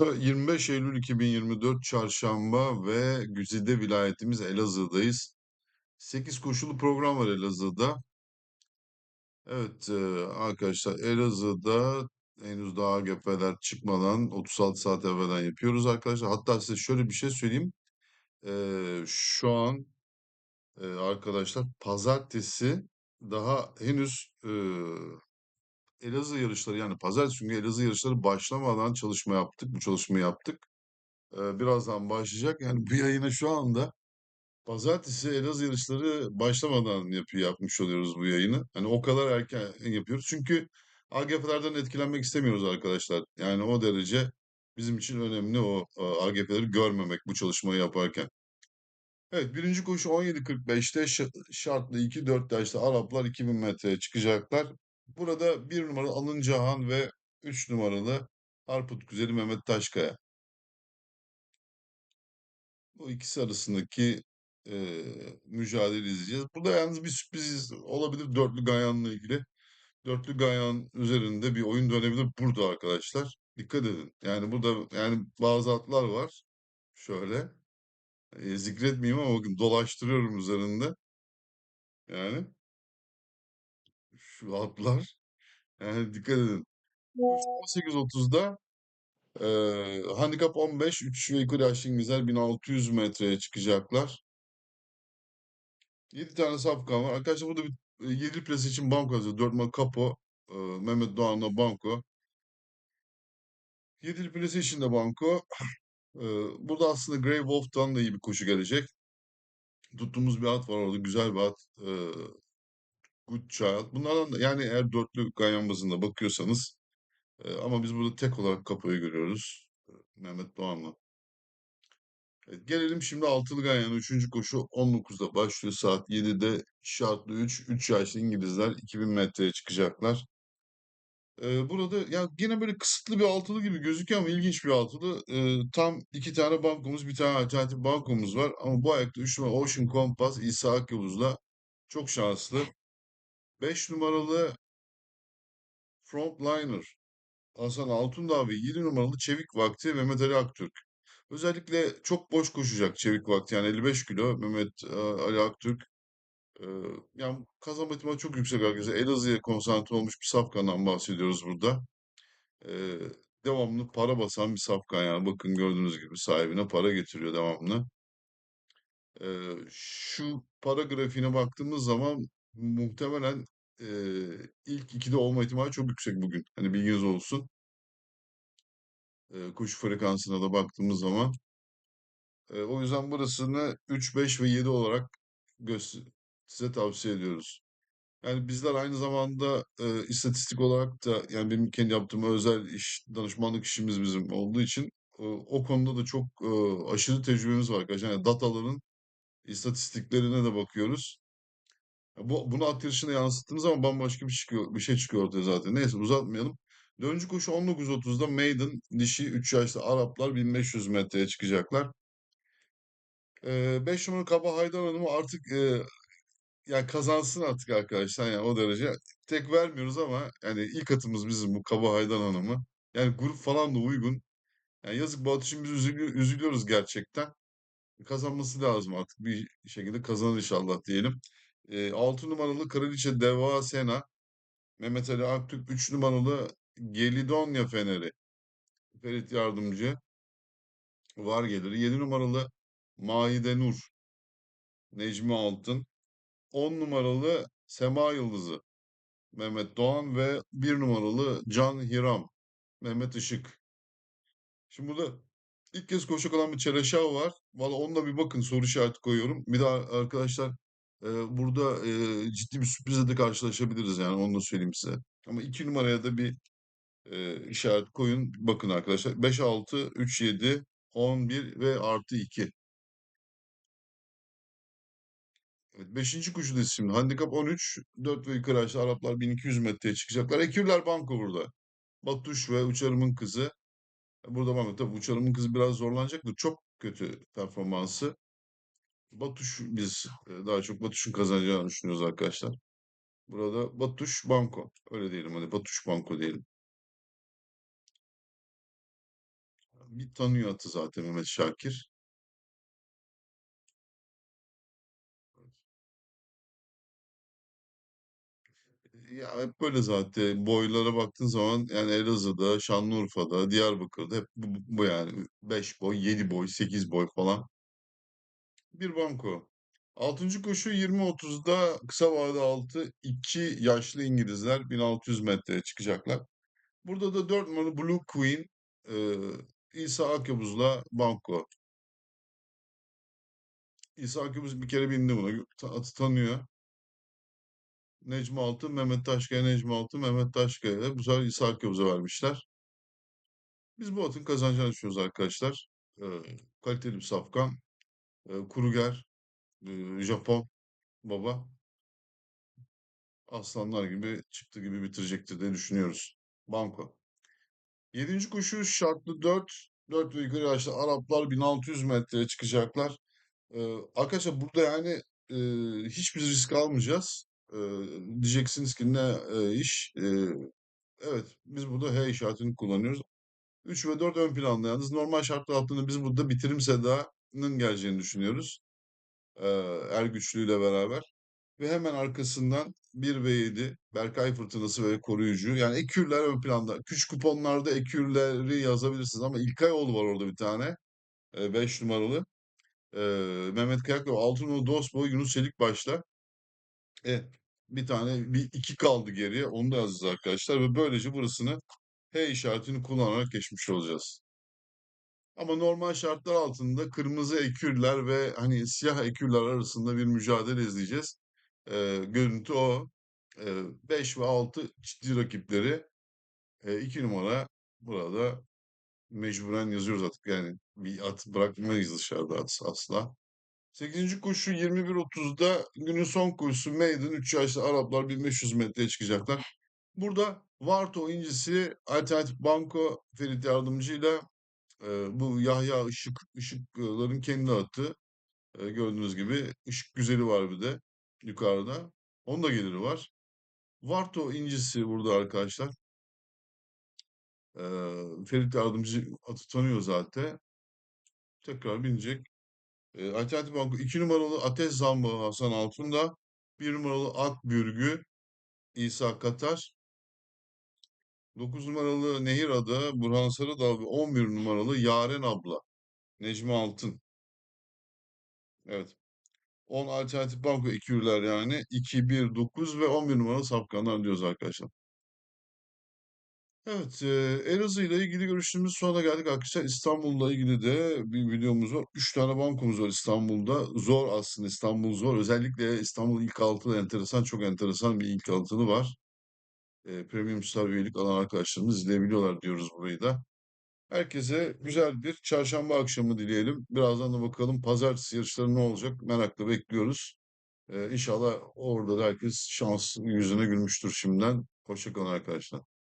25 Eylül 2024 Çarşamba ve güzide vilayetimiz Elazığ'dayız. 8 koşulu program var Elazığ'da. Evet e, arkadaşlar Elazığ'da henüz daha AGF'ler çıkmadan 36 saat evvelden yapıyoruz arkadaşlar. Hatta size şöyle bir şey söyleyeyim. E, şu an e, arkadaşlar pazartesi daha henüz Elazığ yarışları yani pazartesi çünkü Elazığ yarışları başlamadan çalışma yaptık. Bu çalışmayı yaptık. E, birazdan başlayacak. Yani bu yayını şu anda Pazartesi Elazığ yarışları başlamadan yapıyor, yapmış oluyoruz bu yayını. Hani o kadar erken yapıyoruz. Çünkü AGF'lerden etkilenmek istemiyoruz arkadaşlar. Yani o derece bizim için önemli o AGF'leri görmemek bu çalışmayı yaparken. Evet birinci koşu 17.45'te ş- şartlı 2-4 yaşlı Araplar 2000 metreye çıkacaklar. Burada bir numaralı Alın Cahan ve 3 numaralı Harput Güzeli Mehmet Taşkaya. Bu ikisi arasındaki eee mücadele izleyeceğiz. Burada yalnız bir sürpriz olabilir dörtlü Gayan'la ilgili. Dörtlü Gayan üzerinde bir oyun dönebilir burada arkadaşlar. Dikkat edin. Yani burada yani bazı atlar var. Şöyle e, zikretmeyeyim ama bakın dolaştırıyorum üzerinde. Yani şu atlar. Yani dikkat edin. 18.30'da eee handikap 15 3 ve yukarı yaşlı İngilizler 1600 metreye çıkacaklar. 7 tane safkan var. Arkadaşlar burada bir e, 7 plase için banko yazıyor. 4 numaralı Kapo, e, Mehmet Doğan'la banko. 7 plase için de banko. E, burada aslında Grey Wolf'tan da iyi bir koşu gelecek. Tuttuğumuz bir at var orada. Güzel bir at. E, Good Child. Bunlardan da yani eğer dörtlü ganyan bazında bakıyorsanız e, ama biz burada tek olarak Kapo'yu görüyoruz. E, Mehmet Doğan'la. Evet, gelelim şimdi altılı ganyanın 3. koşu 19'da başlıyor. Saat 7'de şartlı 3. 3 yaşlı İngilizler 2000 metreye çıkacaklar. Eee, burada ya gene böyle kısıtlı bir altılı gibi gözüküyor ama ilginç bir altılı. Eee, tam iki tane bankomuz, bir tane alternatif bankomuz var. Ama bu ayakta 3 numara Ocean Compass İsa Akyıldız'la çok şanslı. 5 numaralı Frontliner Hasan Altundağ ve 7 numaralı Çevik Vakti Mehmet Ali Aktürk. Özellikle çok boş koşacak Çevik Vakti yani 55 kilo Mehmet e, Ali Aktürk. Eee yani kazanma ihtimali çok yüksek arkadaşlar. Elazığ'a konsantre olmuş bir safkandan bahsediyoruz burada. Eee, devamlı para basan bir safkan yani bakın gördüğünüz gibi sahibine para getiriyor devamlı. Şu para grafiğine baktığımız zaman muhtemelen eee, ilk ikide olma ihtimali çok yüksek bugün. Hani bilginiz olsun. Eee koşu frekansına da baktığımız zaman. Eee, o yüzden burasını 3, 5 ve 7 olarak size tavsiye ediyoruz. Yani bizler aynı zamanda e, istatistik olarak da yani benim kendi yaptığım özel iş, danışmanlık işimiz bizim olduğu için e, o konuda da çok e, aşırı tecrübemiz var arkadaşlar. Yani dataların istatistiklerine de bakıyoruz. Bu, bunu at yarışına yansıttığınız zaman bambaşka bir, çıkıyor, bir şey çıkıyor ortaya zaten. Neyse uzatmayalım. Dördüncü koşu 19.30'da Maiden dişi 3 yaşlı Araplar 1500 metreye çıkacaklar. E, 5 numaralı Kaba Haydar Hanım'ı artık e, Ya kazansın artık arkadaşlar yani o derece. Tek vermiyoruz ama yani ilk atımız bizim bu Kaba Haydan Hanım'ı. Yani grup falan da uygun. Yani yazık Batu için biz üzülü- üzülüyoruz gerçekten. Kazanması lazım artık bir şekilde kazanır inşallah diyelim. Ee, 6 numaralı Kraliçe Deva Sena. Mehmet Ali Aktürk 3 numaralı Gelidonya Feneri. Ferit Yardımcı var gelir. 7 numaralı Maide Nur. Necmi Altın. 10 numaralı Sema Yıldızı. Mehmet Doğan ve bir numaralı Can Hiram. Mehmet Işık. Şimdi burada ilk kez koşacak olan bir Çeleşav var. Valla onunla bir bakın soru işareti koyuyorum. Bir daha arkadaşlar burada ciddi bir sürprizle de karşılaşabiliriz yani onu da söyleyeyim size. Ama iki numaraya da bir işaret koyun. Bakın arkadaşlar 5, 6, 3, 7, 11 ve artı 2. Evet, beşinci kuşudayız şimdi. Handikap 13. 4 ve yukarı aşağı Araplar 1200 metreye çıkacaklar. Ekürler Banko burada. Batuş ve Uçarım'ın kızı. Burada bana tabii Uçarım'ın kızı biraz zorlanacaktır. Çok kötü performansı. Batuş biz e, daha çok Batuş'un kazanacağını düşünüyoruz arkadaşlar. Burada Batuş Banko. Öyle diyelim hadi Batuş Banko diyelim. Bir tanıyor atı zaten Mehmet Şakir. Ya hep böyle zaten boylara baktığın zaman yani Elazığ'da, Şanlıurfa'da, Diyarbakır'da hep bu, bu yani 5 boy, 7 boy, 8 boy falan bir banko. Altıncı koşu 20.30'da kısa vade altı iki yaşlı İngilizler 1600 metreye çıkacaklar. Burada da 4 numaralı Blue Queen e, İsa Akyabuz'la banko. İsa Akyabuz bir kere bindi buna. Atı tanıyor. Necmi Altın, Mehmet Taşkaya, Necmi Altın, Mehmet Taşkaya. Bu sefer İsa Akyabuz'a vermişler. Biz bu atın kazanacağını düşünüyoruz arkadaşlar. Ee, kaliteli bir safkan. Ee, Kruger, e, Japon baba. Aslanlar gibi çıktı gibi bitirecektir diye düşünüyoruz. Banko. Yedinci koşu şartlı 4. 4 ve yukarı yaşlı Araplar 1600 metreye çıkacaklar. Ee, arkadaşlar burada yani e, hiçbir risk almayacağız. Diyeceksiniz ki ne e, iş? Evet biz burada H işaretini kullanıyoruz. 3 ve 4 ön planda yalnız. Normal şartlar altında biz burada bitirim seda'nın geleceğini düşünüyoruz. Ee, Ergüçlü beraber. Ve hemen arkasından 1 ve 7 Berkay Fırtınası ve Koruyucu. Yani ekürler ön planda. Küçük kuponlarda ekürleri yazabilirsiniz ama İlkayoğlu var orada bir tane. 5 numaralı. Mehmet Kayak ve 6 numaralı Dostboy Yunus Çelik başla. E, bir tane bir iki kaldı geriye. Onu da yazacağız arkadaşlar ve böylece burasını H işaretini kullanarak geçmiş olacağız. Ama normal şartlar altında kırmızı ekürler ve hani siyah ekürler arasında bir mücadele izleyeceğiz. Ee, görüntü o. Ee, 5 ve 6 ciddi rakipleri. Ee, 2 numara burada mecburen yazıyoruz artık. Yani bir at bırakmayız dışarıda at asla. 8. koşu 21.30'da günün son koşusu Maiden 3 yaşlı Araplar 1500 metreye çıkacaklar. Burada Varto incisi Alternatif Banko Ferit Yardımcı'yla bu Yahya Işık, Işıkların kendi atı. E, gördüğünüz gibi ışık güzeli var bir de yukarıda. Onun da geliri var. Varto incisi burada arkadaşlar. Ferit Yardımcı atı tanıyor zaten. Tekrar binecek. E, Alternatif Banko 2 numaralı Ateş Zamba Hasan Altun'da. 1 numaralı Akbürgü İsa Katar. 9 numaralı Nehir Adı Burhan Sarıdağ ve 11 numaralı Yaren Abla Necmi Altın. Evet. 10 alternatif banko ekürler yani. 2, 1, 9 ve 11 numaralı safkanlar diyoruz arkadaşlar. Evet, e, Elazığ ile ilgili görüştüğümüz sona geldik arkadaşlar. İstanbul'la ilgili de bir videomuz var. 3 tane bankomuz var İstanbul'da. Zor aslında İstanbul zor. Özellikle İstanbul ilk altılı enteresan, çok enteresan bir ilk altılı var. E, Premium Star üyelik alan arkadaşlarımız izleyebiliyorlar diyoruz burayı da. Herkese güzel bir çarşamba akşamı dileyelim. Birazdan da bakalım pazartesi yarışları ne olacak merakla bekliyoruz. Ee, inşallah orada da herkes şans yüzüne gülmüştür şimdiden. Hoşçakalın arkadaşlar.